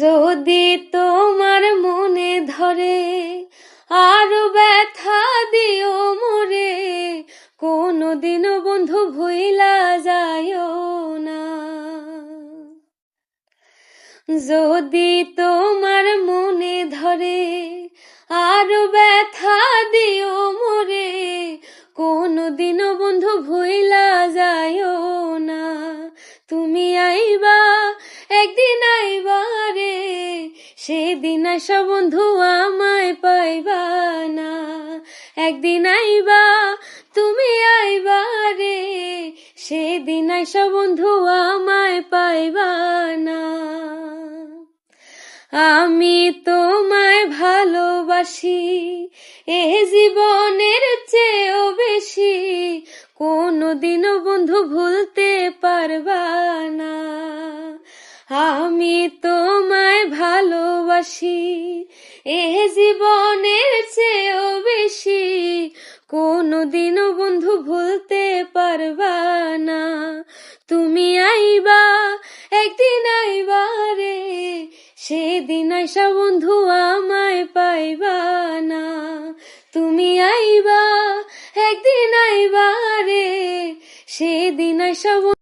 যদি তোমার মনে ধরে আরও ব্যথা দিও মোরে, কোনদিনও বন্ধু ভুইলা যায় না। যদি তোমার মনে ধরে আরও সেদিন আসা বন্ধু আমায় পাইবা না। একদিন আইবা, তুমি আইবা রে। সেদিন আসা বন্ধু আমায় পাইবা না। আমি তোমায় ভালোবাসি, এ জীবনের চেয়েও বেশি। কোনদিনও বন্ধু ভুলতে পারবা না। আমি তোমায় ভালোবাসি, এ জীবনের চেয়েও বেশি। কোনদিনও বন্ধু ভুলতে পারবা না। তুমি আইবা, একদিন আইবা রে, সেদিন আইসা বন্ধু আমায় পাইবা না। তুমি আইবা, একদিন আইবা রে, সেদিন আইসা